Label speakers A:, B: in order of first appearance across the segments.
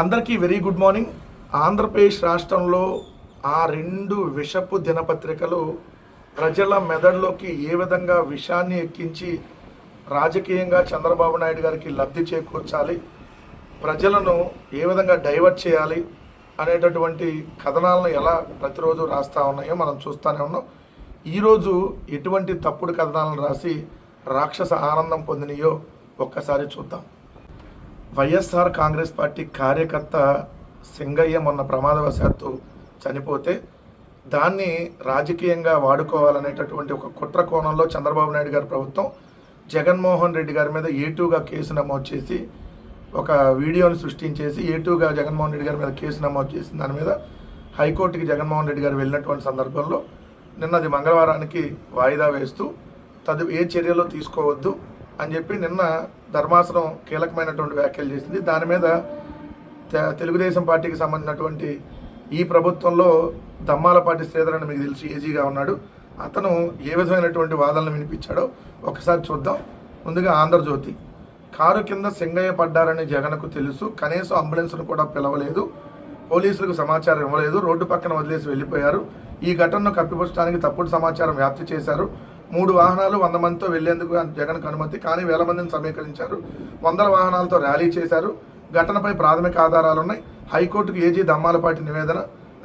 A: అందరికీ very good morning. Andhra Pradesh రాష్ట్రంలో ఆ రెండు విషపు దినపత్రికలు ప్రజల మెదడులోకి ఏ విధంగా విషాన్ని ఎక్కించి రాజకీయంగా చంద్రబాబు నాయుడు గారికి లబ్ధి చేకూర్చాలి ప్రజలను ఏ విధంగా డైవర్ట్ చేయాలి అనేటటువంటి కథనాలను ఎలా ప్రతిరోజు రాస్తా ఉన్నాయో మనం చూస్తూనే ఉన్నాం. ఈరోజు ఎటువంటి తప్పుడు కథనాలను రాసి రాక్షస ఆనందం పొందినయో ఒక్కసారి చూద్దాం. వైఎస్ఆర్ కాంగ్రెస్ పార్టీ కార్యకర్త సింగయ్య మొన్న ప్రమాదవశాత్తు చనిపోతే దాన్ని రాజకీయంగా వాడుకోవాలనేటటువంటి ఒక కుట్ర కోణంలో చంద్రబాబు నాయుడు గారి ప్రభుత్వం జగన్మోహన్ రెడ్డి గారి మీద ఏటూగా కేసు నమోదు చేసి ఒక వీడియోని సృష్టించేసి ఏటూగా జగన్మోహన్ రెడ్డి గారి మీద కేసు నమోదు చేసిన దాని మీద హైకోర్టుకి జగన్మోహన్ రెడ్డి గారు వెళ్ళినటువంటి సందర్భంలో నిన్నది మంగళవారానికి వాయిదా వేస్తూ తదు ఏ చర్యలో తీసుకోవద్దు అని చెప్పి నిన్న ధర్మాసనం కీలకమైనటువంటి వ్యాఖ్యలు చేసింది. దాని మీద తెలుగుదేశం పార్టీకి సంబంధించినటువంటి ఈ ప్రభుత్వంలో దమ్మాలపాటి శ్రీధర్ అని మీకు తెలిసి ఏజీగా ఉన్నాడు. అతను ఏ విధమైనటువంటి వాదనలు వినిపించాడో ఒకసారి చూద్దాం. ముందుగా ఆంధ్రజ్యోతి. కారు కింద సింగయ్య పడ్డారని జగన్కు తెలుసు కనీసం అంబులెన్స్ను కూడా పిలవలేదు పోలీసులకు సమాచారం ఇవ్వలేదు రోడ్డు పక్కన వదిలేసి వెళ్ళిపోయారు. ఈ ఘటనను కప్పిపుచ్చడానికి తప్పుడు సమాచారం వ్యాప్తి చేశారు. మూడు వాహనాలు వంద మందితో వెళ్ళేందుకు జగన్కు అనుమతి కానీ వేల మందిని సమీకరించారు. వందల వాహనాలతో ర్యాలీ చేశారు. ఘటనపై ప్రాథమిక ఆధారాలు ఉన్నాయి హైకోర్టుకు ఏజీ దమ్మాలపాటి నివేదన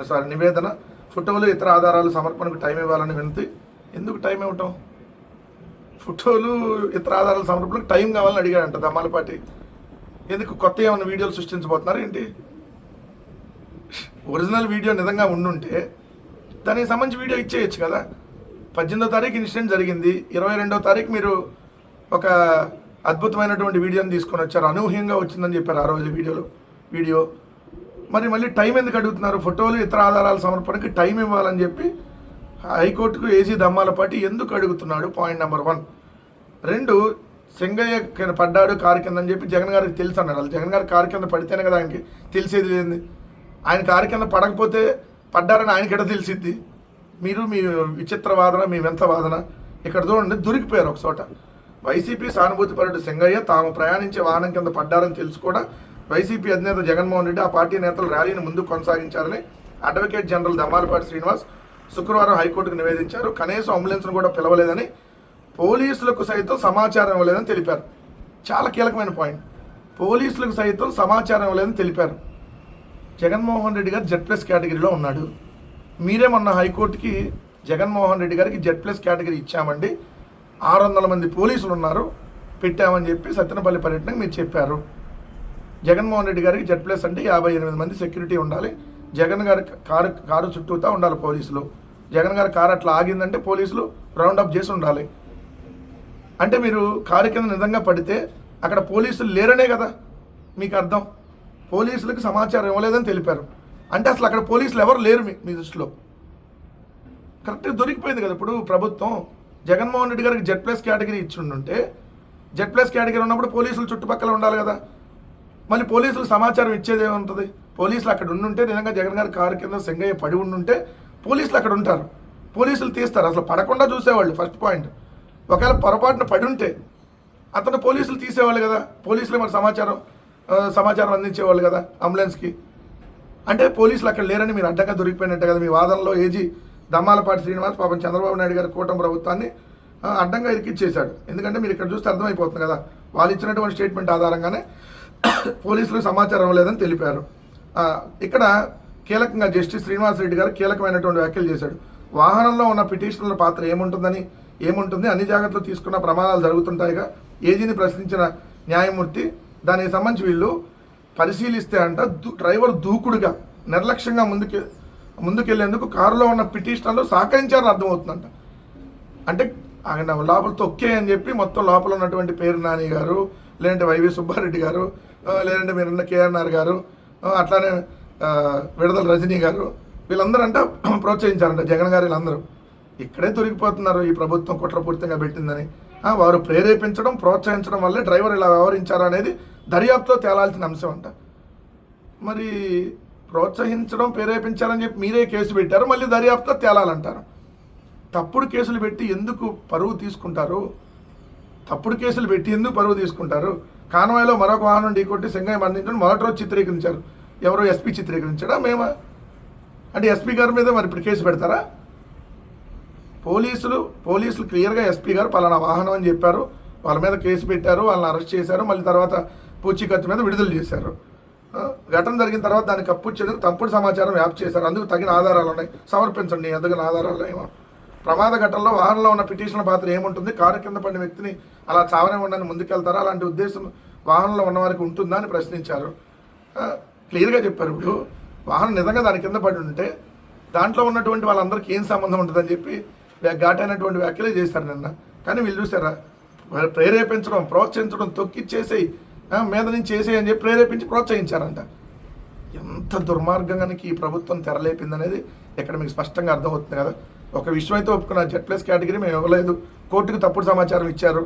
A: సారీ నివేదన. ఫోటోలు ఇతర ఆధారాలు సమర్పణకు టైం ఇవ్వాలని వినతి. ఎందుకు టైం ఇవ్వటం? ఫోటోలు ఇతర ఆధారాల సమర్పణకు టైం కావాలని అడిగాడంట దమ్మాలపాటి. ఎందుకు కొత్త ఏమైనా వీడియోలు సృష్టించబోతున్నారు ఏంటి? ఒరిజినల్ వీడియో నిజంగా ఉండుంటే దానికి సంబంధించి వీడియో ఇచ్చేయచ్చు కదా. పద్దెనిమిదో తారీఖు ఇన్సిడెంట్ జరిగింది. ఇరవై రెండో తారీఖు మీరు ఒక అద్భుతమైనటువంటి వీడియోని తీసుకొని వచ్చారు. అనూహ్యంగా వచ్చిందని చెప్పారు ఆ రోజు వీడియోలో. వీడియో. మరి మళ్ళీ టైం ఎందుకు అడుగుతున్నారు? ఫోటోలు ఇతర ఆధారాల సమర్పణకి టైం ఇవ్వాలని చెప్పి హైకోర్టుకు ఏజీ దమ్మాలపాటి ఎందుకు అడుగుతున్నాడు? Point number one. రెండు సింగయ్య పడ్డాడు కారు కింద అని చెప్పి జగన్ గారికి తెలుసు అన్నాడు. వాళ్ళు జగన్ గారి కారు కింద పడితేనే కదా ఆయనకి తెలిసేది లేని ఆయన కారు కింద పడకపోతే పడ్డారని ఆయనకి ఎడ తెలిసిద్ది? మీరు మీ విచిత్ర వాదన మీ వింత వాదన ఇక్కడ చూడండి దొరికిపోయారు ఒక చోట. వైసీపీ సానుభూతిపరుడు సింగయ్య తాము ప్రయాణించే వాహనం కింద పడ్డారని తెలుసు కూడా. వైసీపీ అధినేత జగన్మోహన్ రెడ్డి ఆ పార్టీ నేతలు ర్యాలీని ముందుకు కొనసాగించారని అడ్వకేట్ జనరల్ దమ్మాలపాటి శ్రీనివాస్ శుక్రవారం హైకోర్టుకు నివేదించారు. కనీసం అంబులెన్స్ను కూడా పిలవలేదని పోలీసులకు సైతం సమాచారం ఇవ్వలేదని తెలిపారు. చాలా కీలకమైన పాయింట్. పోలీసులకు సైతం సమాచారం ఇవ్వలేదని తెలిపారు. జగన్మోహన్ రెడ్డి గారు జెడ్ ప్లస్ కేటగిరీలో ఉన్నాడు. మీరే మొన్న హైకోర్టుకి జగన్మోహన్ రెడ్డి గారికి జెడ్ ప్లస్ కేటగిరీ ఇచ్చామండి. ఆరు వందల మంది పోలీసులు ఉన్నారు. పెట్టామని చెప్పి సత్యనపల్లి పర్యటనకు మీరు చెప్పారు. జగన్మోహన్ రెడ్డి గారికి జెడ్ ప్లస్ అంటే యాభై ఎనిమిది మంది సెక్యూరిటీ ఉండాలి. జగన్ గారి కారు కారు చుట్టూతా ఉండాలి పోలీసులు. జగన్ గారి కారు అట్లా ఆగిందంటే పోలీసులు రౌండ్ అప్ చేసి ఉండాలి. అంటే మీరు కారు కింద నిజంగా పడితే అక్కడ పోలీసులు లేరనే కదా. మీకు అర్థం? పోలీసులకు సమాచారం ఇవ్వలేదని తెలిపారు. అంటే అసలు అక్కడ పోలీసులు ఎవరు లేరు మీ మీ దృష్టిలో. కరెక్ట్గా దొరికిపోయింది కదా ఇప్పుడు ప్రభుత్వం. జగన్మోహన్ రెడ్డి గారికి జెడ్ ప్లస్ కేటగిరీ ఇచ్చిండుంటే జెడ్ ప్లస్ కేటగిరీ ఉన్నప్పుడు పోలీసులు చుట్టుపక్కల ఉండాలి కదా. మళ్ళీ పోలీసులు సమాచారం ఇచ్చేది ఏముంటుంది? పోలీసులు అక్కడ ఉండుంటే నిజంగా జగన్ గారి కారు కింద సెంగయ్య పడి ఉండుంటే పోలీసులు అక్కడ ఉంటారు. పోలీసులు తీస్తారు. అసలు పడకుండా చూసేవాళ్ళు ఫస్ట్ పాయింట్ ఒకవేళ పొరపాటున పడి ఉంటే అతను పోలీసులు తీసేవాళ్ళు కదా. పోలీసులు మరి సమాచారం సమాచారం అందించేవాళ్ళు కదా అంబులెన్స్కి. అంటే పోలీసులు అక్కడ లేరని మీరు అడ్డంగా దొరికిపోయినట్టే కదా. మీ వాదనలో ఏజీ దమ్మాలపాటి శ్రీనివాస్ పాపం చంద్రబాబు నాయుడు గారి కూటమి ప్రభుత్వాన్ని అడ్డంగా ఇరికిచ్చేశాడు. ఎందుకంటే మీరు ఇక్కడ చూస్తే అర్థమైపోతుంది కదా. వాళ్ళు ఇచ్చినటువంటి స్టేట్మెంట్ ఆధారంగానే పోలీసులు సమాచారం లేదని తెలిపారు. ఇక్కడ కీలకంగా జస్టిస్ శ్రీనివాస్ రెడ్డి గారు కీలకమైనటువంటి వ్యాఖ్యలు చేశాడు. వాహనంలో ఉన్న పిటిషనర్ల పాత్ర ఏముంటుందని ఏముంటుంది? అన్ని జాగ్రత్తలు తీసుకున్న ప్రమాణాలు జరుగుతుంటాయిగా. ఏజీని ప్రశ్నించిన న్యాయమూర్తి దానికి సంబంధించి వీళ్ళు పరిశీలిస్తే అంట దూ- డ్రైవర్ దూకుడుగా నిర్లక్ష్యంగా ముందుకు ముందుకెళ్ళేందుకు కారులో ఉన్న పిటిషనర్లు సహకరించారని అర్థమవుతుందంట. అంటే ఆయన లోపల తొక్కే అని చెప్పి మొత్తం లోపల ఉన్నటువంటి పేరు నాని గారు లేదంటే వైవి సుబ్బారెడ్డి గారు లేదంటే మీరున్న కేఆర్ఆర్ గారు అట్లానే విడదల రజనీ గారు వీళ్ళందరూ అంట ప్రోత్సహించారంట జగన్ గారు వీళ్ళందరూ. ఇక్కడే దొరికిపోతున్నారు ఈ ప్రభుత్వం కుట్రపూర్తిగా పెట్టిందని. వారు ప్రేరేపించడం ప్రోత్సహించడం వల్లే డ్రైవర్ ఇలా వ్యవహరించారు అనేది దర్యాప్తులో తేలాల్సిన అంశం అంట. మరి ప్రోత్సహించడం ప్రేరేపించారని చెప్పి మీరే కేసు పెట్టారు మళ్ళీ దర్యాప్తులో తేలాలంటారు. తప్పుడు కేసులు పెట్టి ఎందుకు పరువు తీసుకుంటారు? తప్పుడు కేసులు పెట్టి ఎందుకు పరువు తీసుకుంటారు? కాన్వాయ్లో మరొక వాహనం ఢీకొట్టి సింగయ్య మరణించడం మొదటి రోజు చిత్రీకరించారు. ఎవరో ఎస్పీ చిత్రీకరించాడా? మేమా? అంటే ఎస్పీ గారి మీద మరి ఇప్పుడు కేసు పెడతారా? పోలీసులు పోలీసులు క్లియర్గా ఎస్పీ గారు పలానా వాహనం అని చెప్పారు. వాళ్ళ మీద కేసు పెట్టారు వాళ్ళని అరెస్ట్ చేశారు. మళ్ళీ తర్వాత పూచీకత్తు మీద విడుదల చేశారు. ఘటన జరిగిన తర్వాత దాన్ని కప్పుచ్చేందుకు తప్పుడు సమాచారం వ్యాప్తి చేశారు. అందుకు తగిన ఆధారాలు ఉన్నాయి. సమర్పించండి. అందుకని ఆధారాలు ఏమో ప్రమాద ఘటనలో వాహనంలో ఉన్న పిటిషన్ పాత్ర ఏముంటుంది? కారు కింద పడిన వ్యక్తిని అలా చావనే ఉండని ముందుకెళ్తారా? అలాంటి ఉద్దేశం వాహనంలో ఉన్న వారికి ఉంటుందా అని ప్రశ్నించారు. క్లియర్గా చెప్పారు. ఇప్పుడు వాహనం నిజంగా దాని కింద పడి ఉంటే దాంట్లో ఉన్నటువంటి వాళ్ళందరికీ ఏం సంబంధం ఉంటుందని చెప్పి ఘాటైనటువంటి వ్యాఖ్యలే చేశారు నిన్న. కానీ వీళ్ళు చూసారా? ప్రేరేపించడం ప్రోత్సహించడం తొక్కిచ్చేసి మీద నుంచి చేసేయని చెప్పి ప్రేరేపించి ప్రోత్సహించారంట. ఎంత దుర్మార్గానికి ఈ ప్రభుత్వం తెరలేపిందనేది ఇక్కడ మీకు స్పష్టంగా అర్థమవుతుంది కదా. ఒక విషయం అయితే ఒప్పుకున్న జెడ్ప్లస్ కేటగిరీ మేము ఇవ్వలేదు. కోర్టుకు తప్పుడు సమాచారం ఇచ్చారు.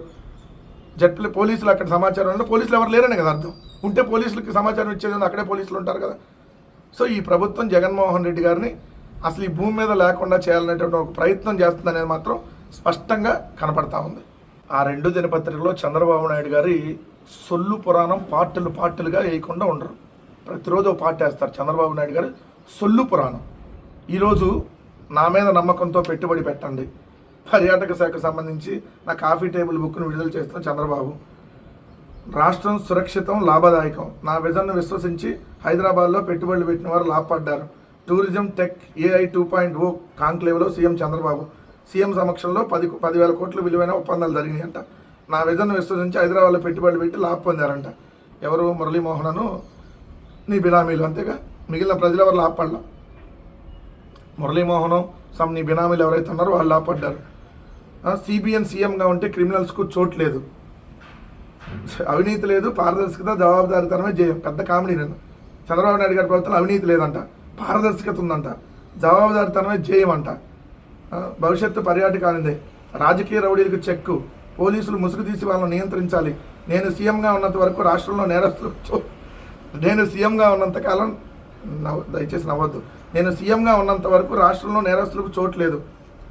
A: జెడ్ప్లే పోలీసులు అక్కడ సమాచారం అంటే పోలీసులు ఎవరు లేరనే కదా అర్థం. ఉంటే పోలీసులకి సమాచారం ఇచ్చేది ఉంది, అక్కడే పోలీసులు ఉంటారు కదా. సో ఈ ప్రభుత్వం జగన్మోహన్ రెడ్డి గారిని అసలు ఈ భూమి మీద లేకుండా చేయాలనేటువంటి ఒక ప్రయత్నం చేస్తుందనేది మాత్రం స్పష్టంగా కనపడతా ఉంది. ఆ రెండు దినపత్రికలో చంద్రబాబు నాయుడు గారి సొల్లు పురాణం పాటలు పాటలుగా వేయకుండా ఉండరు. ప్రతిరోజు ఒక పాట వేస్తారు చంద్రబాబు నాయుడు గారు సొల్లు పురాణం. ఈరోజు నా మీద నమ్మకంతో పెట్టుబడి పెట్టండి. పర్యాటక శాఖకు సంబంధించి నా కాఫీ టేబుల్ బుక్ను విడుదల చేస్తున్న చంద్రబాబు. రాష్ట్రం సురక్షితం లాభదాయకం. నా విజన్ను విశ్వసించి హైదరాబాద్లో పెట్టుబడులు పెట్టిన వారు లాభపడ్డారు. Tourism tech AI two point O కాంక్లేవ్లో CM Chandrababu. CM సమక్షంలో పది పదివేల కోట్ల విలువైన ఒప్పందాలు జరిగినాయంట. నా విజన్ను విశ్వసించి హైదరాబాద్లో పెట్టుబడులు పెట్టి లాభ పొందారంట. ఎవరు మురళీమోహనను నీ బినామీలు అంతేగా? మిగిలిన ప్రజలు ఎవరు లాభపడలా మురళీమోహనం సమ్ నీ బినామీలు ఎవరైతే ఉన్నారో వాళ్ళు లాభపడ్డారు సిబిఎన్ సీఎంగా ఉంటే క్రిమినల్స్కు చోటు లేదు. అవినీతి లేదు పారదర్శకత జవాబుదారితనమే జయం. పెద్ద కామెడీ నేను. చంద్రబాబు నాయుడు గారి ప్రభుత్వం అవినీతి లేదంట. పారదర్శకత ఉందంట. జవాబుదారితనమే జయం అంట భవిష్యత్తు పర్యాటకానిదే. రాజకీయ రౌడీలకు చెక్కు. పోలీసులు ముసుగు తీసి వాళ్ళని నియంత్రించాలి. నేను సీఎంగా ఉన్నంత వరకు రాష్ట్రంలో నేరస్తులు చో- నేను సీఎంగా ఉన్నంత కాలం నవ్వు దయచేసి నవ్వద్దు. నేను సీఎంగా ఉన్నంత వరకు రాష్ట్రంలో నేరస్తులకు చోటు లేదు.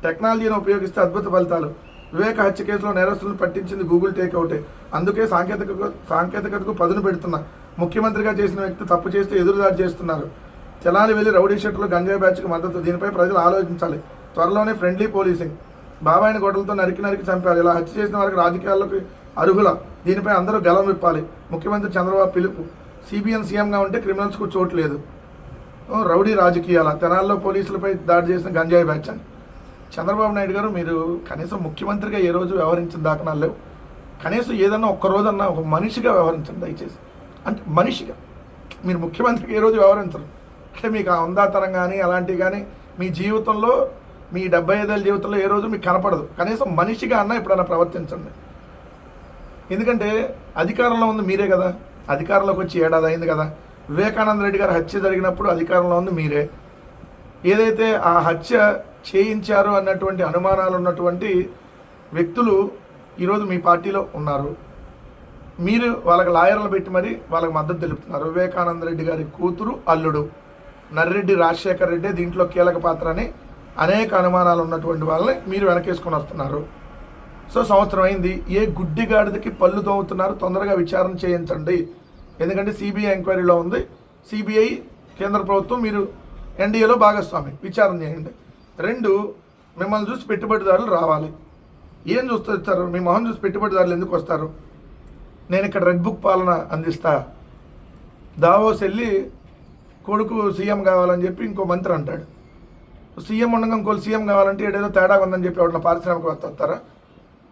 A: టెక్నాలజీని ఉపయోగిస్తే అద్భుత ఫలితాలు. వివేక హత్య కేసులో నేరస్తులను పట్టించింది గూగుల్ టేక్అవుటే అందుకే సాంకేతిక సాంకేతికతకు పదును పెడుతున్నా. ముఖ్యమంత్రిగా చేసిన వ్యక్తి తప్పు చేస్తే ఎదురుదాడి చేస్తున్నారు. తెలాలి వెళ్ళి రౌడీ షెట్లు గంజాయి బ్యాచ్కి మద్దతు. దీనిపై ప్రజలు ఆలోచించాలి. త్వరలోనే ఫ్రెండ్లీ పోలీసింగ్. బాబాయిని గొడవలతో నరికి నరికి చంపారు. ఇలా హత్య చేసిన వారికి రాజకీయాల్లోకి అర్హుల. దీనిపై అందరూ గలం విప్పాలి. ముఖ్యమంత్రి చంద్రబాబు పిలుపు. సిబిఎన్ సీఎంగా ఉంటే క్రిమినల్స్కు చోటు లేదు. రౌడీ రాజకీయాల. తెనాల్లో పోలీసులపై దాడి చేసిన గంజాయి బ్యాచ్ అని చంద్రబాబు నాయుడు గారు మీరు కనీసం ముఖ్యమంత్రిగా ఏ రోజు వ్యవహరించిన దాఖనాలు లేవు. కనీసం ఏదన్నా ఒక్కరోజన్నా ఒక మనిషిగా వ్యవహరించండి దయచేసి. అంటే మనిషిగా. మీరు ముఖ్యమంత్రికి ఏ రోజు వ్యవహరించరు. అంటే మీకు ఆ ఉందాతనం కానీ అలాంటివి కానీ మీ జీవితంలో మీ డెబ్బై ఐదేళ్ళ జీవితంలో ఏ రోజు మీకు కనపడదు. కనీసం మనిషిగా అన్నా ఎప్పుడైనా ప్రవర్తించండి. ఎందుకంటే అధికారంలో ఉంది మీరే కదా. అధికారంలోకి వచ్చి ఏడాది అయింది కదా. వివేకానంద రెడ్డి గారి హత్య జరిగినప్పుడు అధికారంలో ఉంది మీరే. ఏదైతే ఆ హత్య చేయించారు అన్నటువంటి అనుమానాలు ఉన్నటువంటి వ్యక్తులు ఈరోజు మీ పార్టీలో ఉన్నారు. మీరు వాళ్ళకి లాయర్లు పెట్టి మరి వాళ్ళకి మద్దతు తెలుపుతున్నారు. వివేకానంద రెడ్డి గారి కూతురు అల్లుడు నర్రెడ్డి రాజశేఖర రెడ్డి దీంట్లో కీలక పాత్ర అని అనేక అనుమానాలు ఉన్నటువంటి వాళ్ళని మీరు వెనకేసుకొని వస్తున్నారు. సో సంవత్సరం అయింది. ఏ గుడ్డిగాడిదకి పళ్ళు తోముతున్నారు? తొందరగా విచారణ చేయించండి. ఎందుకంటే సిబిఐ ఎంక్వైరీలో ఉంది. సిబిఐ కేంద్ర ప్రభుత్వం మీరు ఎన్డీఏలో భాగస్వామి విచారణ చేయండి. రెండు మిమ్మల్ని చూసి పెట్టుబడిదారులు రావాలి. ఏం చూస్తారు మీ మొహం చూసి పెట్టుబడిదారులు ఎందుకు వస్తారు? నేను ఇక్కడ రెడ్ బుక్ పాలన అందిస్తా. దావోస్ వెళ్ళి కొడుకు సీఎం కావాలని చెప్పి ఇంకో మంత్రి అంటాడు. సీఎం ఉండగా ఇంకోళ్ళు సీఎం కావాలంటే ఏడేదో తేడా ఉందని చెప్పి ఎవడన్నా పారిశ్రామికవేత్త వస్తారా?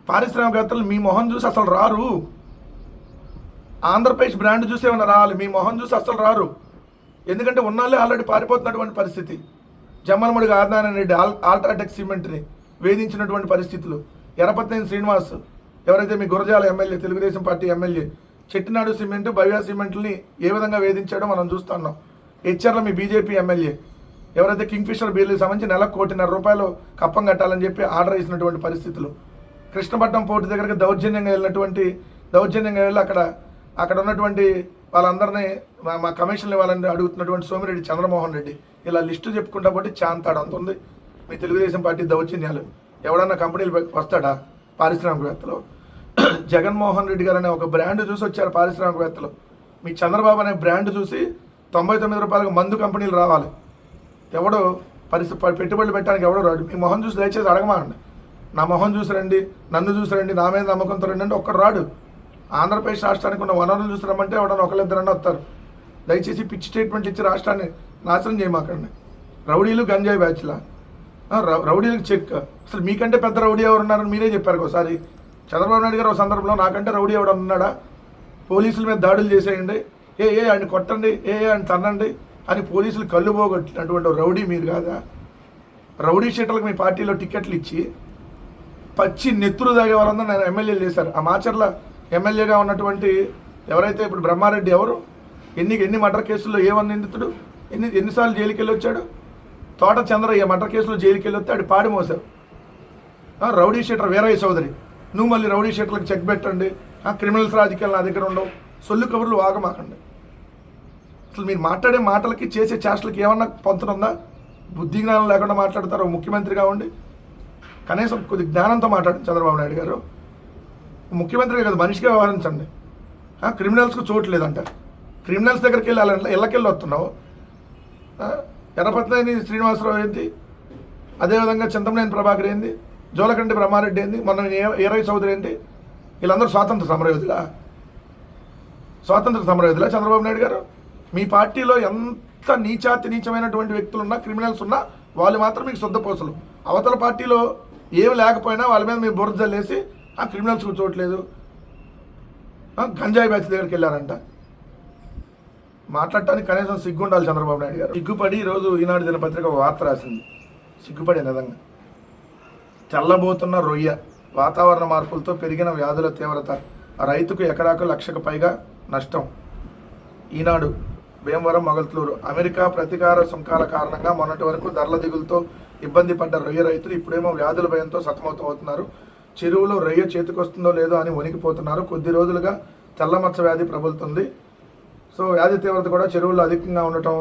A: పారిశ్రామికవేత్తలు మీ మొహం చూసి అసలు రారు. ఆంధ్రప్రదేశ్ బ్రాండ్ చూసి ఏమైనా రావాలి? మీ మొహం చూసి అసలు రారు. ఎందుకంటే ఉన్నాళ్ళే ఆల్రెడీ పారిపోతున్నటువంటి పరిస్థితి. జమ్మలమడుగు ఆదాన రెడ్డి ఆల్ ఆల్ట్రాటెక్ సిమెంట్ని వేధించినటువంటి పరిస్థితులు. ఎరపతినేని శ్రీనివాస్ ఎవరైతే మీ Gurazala MLA Telugu Desam party MLA Chettinad cement Bhavya సిమెంట్ని ఏ విధంగా వేధించాడో మనం చూస్తున్నాం హెచ్ఆర్ల మీ బీజేపీ ఎమ్మెల్యే ఎవరైతే కింగ్ఫిషర్ బీర్లకు సంబంధించి నెలకు కోటిన్నర రూపాయలు కప్పం కట్టాలని చెప్పి ఆర్డర్ ఇచ్చినటువంటి పరిస్థితులు. కృష్ణపట్నం పోర్టు దగ్గరికి దౌర్జన్యంగా వెళ్ళినటువంటి దౌర్జన్యంగా వెళ్ళి అక్కడ అక్కడ ఉన్నటువంటి వాళ్ళందరినీ మా మా కమిషన్లు ఇవ్వాలని అడుగుతున్నటువంటి సోమిరెడ్డి చంద్రమోహన్ రెడ్డి. ఇలా లిస్టు చెప్పుకుంటా పోటీ చాంతాడు అంత ఉంది. మీ తెలుగుదేశం పార్టీ దౌర్జన్యాలు. ఎవడన్నా కంపెనీలు వస్తాడా పారిశ్రామికవేత్తలు? జగన్మోహన్ రెడ్డి గారు అనే ఒక బ్రాండ్ చూసి వచ్చారు పారిశ్రామికవేత్తలు. మీ చంద్రబాబు అనే బ్రాండ్ చూసి తొంభై తొమ్మిది రూపాయలకు మందు కంపెనీలు రావాలి. ఎవడో పరిస్థితి పెట్టుబడులు పెట్టడానికి ఎవడో రాడు. మీ మొహం చూసి దయచేసి అడగమానండి. నా మొహం చూసి రండి నన్ను చూసి రండి నా మీద నమ్మకంతో రండి అంటే ఒక్కడు రాడు. ఆంధ్రప్రదేశ్ రాష్ట్రానికి ఉన్న వనరులు చూసి రమ్మంటే ఎవడన్నా ఒకళ్ళిద్దరన్నా వస్తారు. దయచేసి పిచ్చి స్టేట్మెంట్ ఇచ్చి రాష్ట్రాన్ని నాశనం చేయమాకండి రౌడీలు గంజాయి బ్యాచ్లా. రౌ- రౌడీలకు చెక్. అసలు మీకంటే పెద్ద రౌడీ ఎవరు ఉన్నారని మీరే చెప్పారు ఒకసారి. చంద్రబాబు నాయుడు గారు ఒక సందర్భంలో నాకంటే రౌడీ ఎవడు ఉన్నాడా? పోలీసుల మీద దాడులు చేసేయండి. ఏ ఏ ఆయన కొట్టండి. ఏ ఏ ఆయన తన్నండి. అని పోలీసులు కళ్ళు పోగొట్టినటువంటి రౌడీ మీరు కాదా? రౌడీ షీటర్లకు మీ పార్టీలో టికెట్లు ఇచ్చి పచ్చి నెత్తురు తాగే వాళ్ళందరూ నేను ఎమ్మెల్యేలు చేశారు. ఆ మాచర్ల ఎమ్మెల్యేగా ఉన్నటువంటి ఎవరైతే ఇప్పుడు బ్రహ్మారెడ్డి ఎవరు? ఎన్ని ఎన్ని మర్డర్ కేసుల్లో ఏమని నిందితుడు? ఎన్ని ఎన్నిసార్లు జైలుకి వెళ్ళి వచ్చాడు? తోట చంద్రయ్య మర్డర్ కేసులో జైలుకి వెళ్ళి వస్తే ఆడు పాడి మోసారు రౌడీ షీటర్ వీరయ్య చౌదరి నువ్వు మళ్ళీ రౌడీ షీటర్లకు చెక్ పెట్టండి. క్రిమినల్స్ రాజకీయాలు నా దగ్గర ఉండవు. సొల్లు కబుర్లు వాగమాకండి. అసలు మీరు మాట్లాడే మాటలకి చేసే చేష్టలకి ఏమన్నా పొంతనుందా బుద్ధి జ్ఞానం లేకుండా మాట్లాడతారు ముఖ్యమంత్రిగా ఉండి. కనీసం కొద్ది జ్ఞానంతో మాట్లాడండి చంద్రబాబు నాయుడు గారు. ముఖ్యమంత్రి కదా మనిషిగా వ్యవహరించండి. క్రిమినల్స్కు చోటు లేదంట. క్రిమినల్స్ దగ్గరికి వెళ్ళాలంటే ఇళ్ళకెళ్ళి వస్తున్నావు. ఆ, ఎర్రపత్నేని శ్రీనివాసరావు ఏంటి? అదేవిధంగా చింతమనేని ప్రభాకర్ ఏంది జోలకంటి బ్రహ్మారెడ్డి ఏంది మొన్న ఈరవి చౌదరి ఏంటి? వీళ్ళందరూ స్వాతంత్ర సమరయోధులా? స్వాతంత్ర సమరయోధులా చంద్రబాబు నాయుడు గారు? మీ పార్టీలో ఎంత నీచాతి నీచమైనటువంటి వ్యక్తులు ఉన్నా క్రిమినల్స్ ఉన్నా వాళ్ళు మాత్రం మీకు శుద్ధపోసలు అవతల పార్టీలో ఏమి లేకపోయినా వాళ్ళ మీద మీరు బురద జల్లేసి ఆ క్రిమినల్స్ కూర్చోవట్లేదు. గంజాయి బ్యాచ్ దగ్గరికి వెళ్ళారంట. మాట్లాడటానికి కనీసం సిగ్గుండాలి చంద్రబాబు నాయుడు గారు. సిగ్గుపడి ఈరోజు ఈనాడు దినపత్రిక వార్త రాసింది. సిగ్గుపడి నిజంగా. తెల్లబోతున్న రొయ్య వాతావరణ మార్పులతో పెరిగిన వ్యాధుల తీవ్రత రైతుకు ఎకరాకు లక్షకు పైగా నష్టం. ఈనాడు భీమవరం మొగల్తూరు. అమెరికా ప్రతీకార సుంకాల కారణంగా మొన్నటి వరకు ధరల దిగులతో ఇబ్బంది పడ్డ రొయ్య రైతులు ఇప్పుడేమో వ్యాధుల భయంతో సతమతమవుతున్నారు. చెరువులో రొయ్య చేతికొస్తుందో లేదో అని వణికిపోతున్నారు. కొద్ది రోజులుగా తెల్లమచ్చ వ్యాధి ప్రబలుతుంది. సో వ్యాధి తీవ్రత కూడా చెరువుల్లో అధికంగా ఉండటం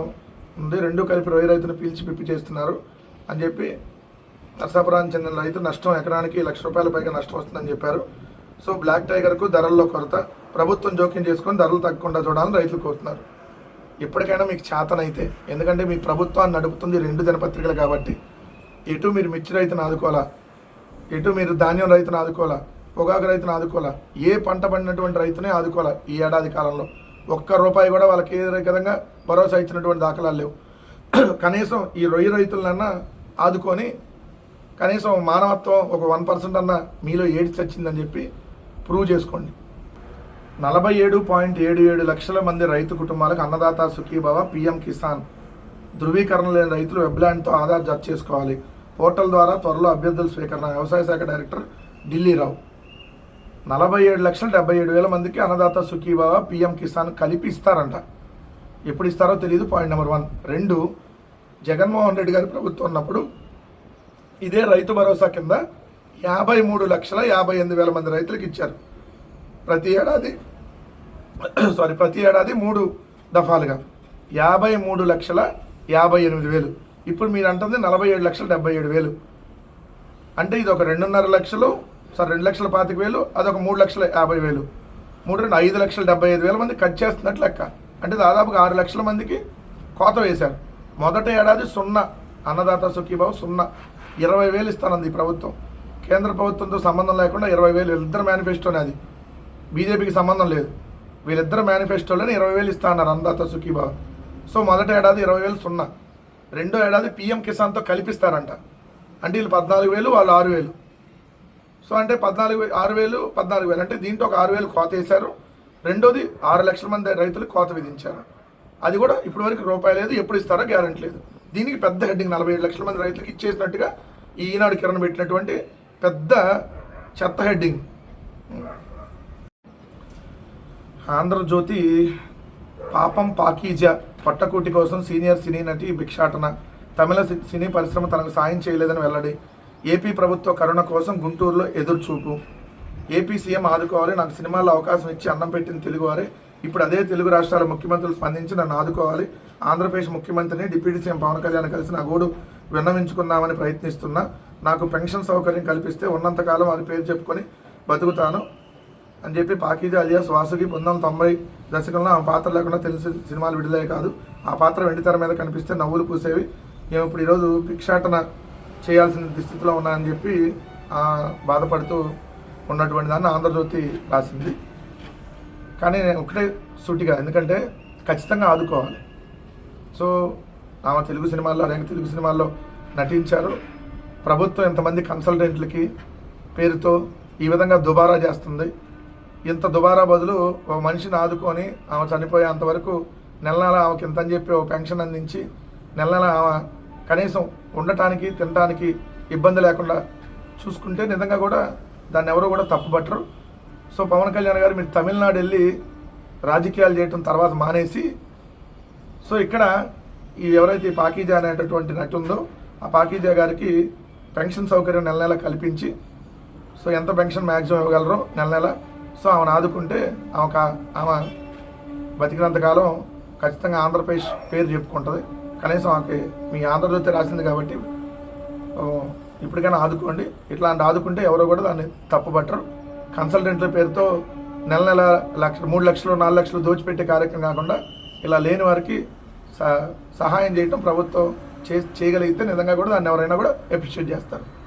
A: ఉంది. రెండు కలిపి రొయ్య రైతును పీల్చి పిప్పి చేస్తున్నారు అని చెప్పి నర్సాపురానికి చెందిన రైతు నష్టం ఎకరానికి లక్ష రూపాయల పైగా నష్టం వస్తుందని చెప్పారు. సో బ్లాక్ టైగర్కు ధరల్లో కొరత. ప్రభుత్వం జోక్యం చేసుకొని ధరలు తగ్గకుండా చూడాలని రైతులు కోరుతున్నారు. ఇప్పటికైనా మీకు చేతనైతే ఎందుకంటే మీ ప్రభుత్వాన్ని నడుపుతుంది రెండు దినపత్రికలు కాబట్టి. ఎటు మీరు మిర్చి రైతును ఆదుకోవాలా? ఎటు మీరు ధాన్యం రైతును ఆదుకోవాలా? పొగాకు రైతును ఆదుకోవాలా? ఏ పంట పండినటువంటి రైతునే ఆదుకోవాలా ఈ ఏడాది కాలంలో? ఒక్క రూపాయి కూడా వాళ్ళకి ఏ విధంగా భరోసా ఇచ్చినటువంటి దాఖలాలు లేవు. కనీసం ఈ రొయ్య రైతులన్నా ఆదుకొని కనీసం మానవత్వం ఒక వన్ పర్సెంట్ అన్న మీలో ఏడ్చి వచ్చిందని చెప్పి ప్రూవ్ చేసుకోండి. నలభై ఏడు పాయింట్ ఏడు ఏడు లక్షల మంది రైతు కుటుంబాలకు అన్నదాత సుఖీభవ పిఎం కిసాన్. ధృవీకరణ లేని రైతులు వెబ్లాండ్తో ఆధార్ జత చేసుకోవాలి. పోర్టల్ ద్వారా త్వరలో అభ్యర్థుల స్వీకరణ. వ్యవసాయ శాఖ డైరెక్టర్ ఢిల్లీరావు. నలభై ఏడు లక్షల డెబ్బై ఏడు వేల మందికి అన్నదాత సుఖీభవ పిఎం కిసాన్ కలిపి ఇస్తారంట ఎప్పుడు ఇస్తారో తెలియదు పాయింట్ నెంబర్ వన్. రెండు జగన్మోహన్ రెడ్డి గారి ప్రభుత్వం ఉన్నప్పుడు ఇదే రైతు భరోసా కింద యాభై మూడు లక్షల యాభై ఎనిమిది వేల మంది రైతులకు ఇచ్చారు. ప్రతి ఏడాది సారీ ప్రతి ఏడాది మూడు దఫాలుగా. యాభై మూడు లక్షల యాభై ఎనిమిది వేలు. ఇప్పుడు మీరు అంటుంది నలభై ఏడు లక్షల డెబ్బై ఏడు వేలు. అంటే ఇది ఒక రెండున్నర లక్షలు సార్ రెండు లక్షల పాతిక వేలు అదొక మూడు లక్షల యాభై వేలు. మూడు రెండు ఐదు లక్షల డెబ్బై ఐదు వేల మంది కట్ చేస్తున్నట్లు లెక్క. అంటే దాదాపుగా ఆరు లక్షల మందికి కోత వేశారు. మొదటి ఏడాది సున్నా అన్నదాత సుఖీబాబు సున్నా. ఇరవై వేలు ఇస్తానంది ఈ ప్రభుత్వం. కేంద్ర ప్రభుత్వంతో సంబంధం లేకుండా ఇరవై వేలు ఇద్దరు మేనిఫెస్టోనే అది. బీజేపీకి సంబంధం లేదు. వీళ్ళిద్దరు మేనిఫెస్టోలోనే ఇరవై వేలు ఇస్తా అన్నారు అందాత సుఖీభావ్. సో మొదటి ఏడాది ఇరవై వేలు సున్నా. రెండో ఏడాది పీఎం కిసాన్తో కలిపిస్తారంట. అంటే వీళ్ళు పద్నాలుగు వేలు వాళ్ళు ఆరు వేలు. సో అంటే పద్నాలుగు ఆరు వేలు పద్నాలుగు వేలు. అంటే దీంట్లో ఒక ఆరు వేలు కోత వేశారు. రెండోది ఆరు లక్షల మంది రైతులు కోత విధించారు. అది కూడా ఇప్పటి వరకు రూపాయి లేదు ఎప్పుడు ఇస్తారో గ్యారంటీ లేదు. దీనికి పెద్ద హెడ్డింగ్ నలభై ఏడు లక్షల మంది రైతులకు ఇచ్చేసినట్టుగా ఈనాడు కిరణ్ పెట్టినటువంటి పెద్ద చెత్త హెడ్డింగ్. ఆంధ్రజ్యోతి పాపం పాకీజ పట్టకూటి కోసం సీనియర్ సినీ నటి భిక్షాటన. తమిళ సినీ పరిశ్రమ తనకు సాయం చేయలేదని వెల్లడి. ఏపీ ప్రభుత్వ కరుణ కోసం గుంటూరులో ఎదురుచూపు. ఏపీ సీఎం ఆదుకోవాలి నాకు సినిమాల్లో అవకాశం ఇచ్చి అన్నం పెట్టిన తెలుగువారే. ఇప్పుడు అదే తెలుగు రాష్ట్రాల ముఖ్యమంత్రులు స్పందించి నన్ను ఆదుకోవాలి. ఆంధ్రప్రదేశ్ ముఖ్యమంత్రిని డిప్యూటీ సీఎం పవన్ కళ్యాణ్ కలిసి నా గోడు విన్నవించుకుందామని ప్రయత్నిస్తున్నా. నాకు పెన్షన్ సౌకర్యం కల్పిస్తే ఉన్నంతకాలం వారి పేరు చెప్పుకొని బతుకుతాను. అని చెప్పి పాకీజీ అలియాస్ వాసుకి పంతొమ్మిది తొంభై దశకంలో ఆ పాత్ర లేకుండా తెలిసి సినిమాలు విడుదలే కాదు. ఆ పాత్ర వెండితెర మీద కనిపిస్తే నవ్వులు పూసేవి. మేము ఇప్పుడు ఈరోజు భిక్షాటన చేయాల్సిన దుస్థితిలో ఉన్నాయని చెప్పి బాధపడుతూ ఉన్నటువంటి దాన్ని ఆంధ్రజ్యోతి రాసింది. కానీ నేను ఒకటే సూటిగా ఎందుకంటే ఖచ్చితంగా ఆదుకోవాలి. సో ఆమె తెలుగు సినిమాల్లో అనేక తెలుగు సినిమాల్లో నటించారు. ప్రభుత్వం ఎంతమంది కన్సల్టెంట్లకి పేరుతో ఈ విధంగా దుబారా చేస్తుంది. ఇంత దుబారా బదులు ఓ మనిషిని ఆదుకొని ఆమె చనిపోయేంత వరకు నెల నెల ఆమెకి ఇంత అని చెప్పి ఒక పెన్షన్ అందించి నెల నెల ఆమె కనీసం ఉండటానికి తినడానికి ఇబ్బంది లేకుండా చూసుకుంటే నిజంగా కూడా దాన్ని ఎవరు కూడా తప్పుపట్టరు. సో పవన్ కళ్యాణ్ గారు మీరు తమిళనాడు వెళ్ళి రాజకీయాలు చేయటం తర్వాత మానేసి సో ఇక్కడ ఈ ఎవరైతే పాకీజా అనేటటువంటి నటి ఉందో ఆ పాకీజా గారికి పెన్షన్ సౌకర్యం నెల నెల కల్పించి సో ఎంత పెన్షన్ మ్యాక్సిమం ఇవ్వగలరో నెల నెల సో ఆమెను ఆదుకుంటే ఆమె ఆమె బతికినంతకాలం ఖచ్చితంగా ఆంధ్రప్రదేశ్ పేరు చెప్పుకుంటుంది. కనీసం ఆమెకి మీ ఆంధ్రజ్యోతి రాసింది కాబట్టి ఇప్పటికైనా ఆదుకోండి. ఇట్లాంటి ఆదుకుంటే ఎవరో కూడా దాన్ని తప్పుపట్టరు. కన్సల్టెంట్ల పేరుతో నెల నెల లక్ష మూడు లక్షలు నాలుగు లక్షలు దోచిపెట్టే కార్యక్రమం కాకుండా ఇలా లేని వారికి స- సహాయం చేయటం ప్రభుత్వం చే చేయగలిగితే నిజంగా కూడా దాన్ని ఎవరైనా కూడా ఎప్రిషియేట్ చేస్తారు.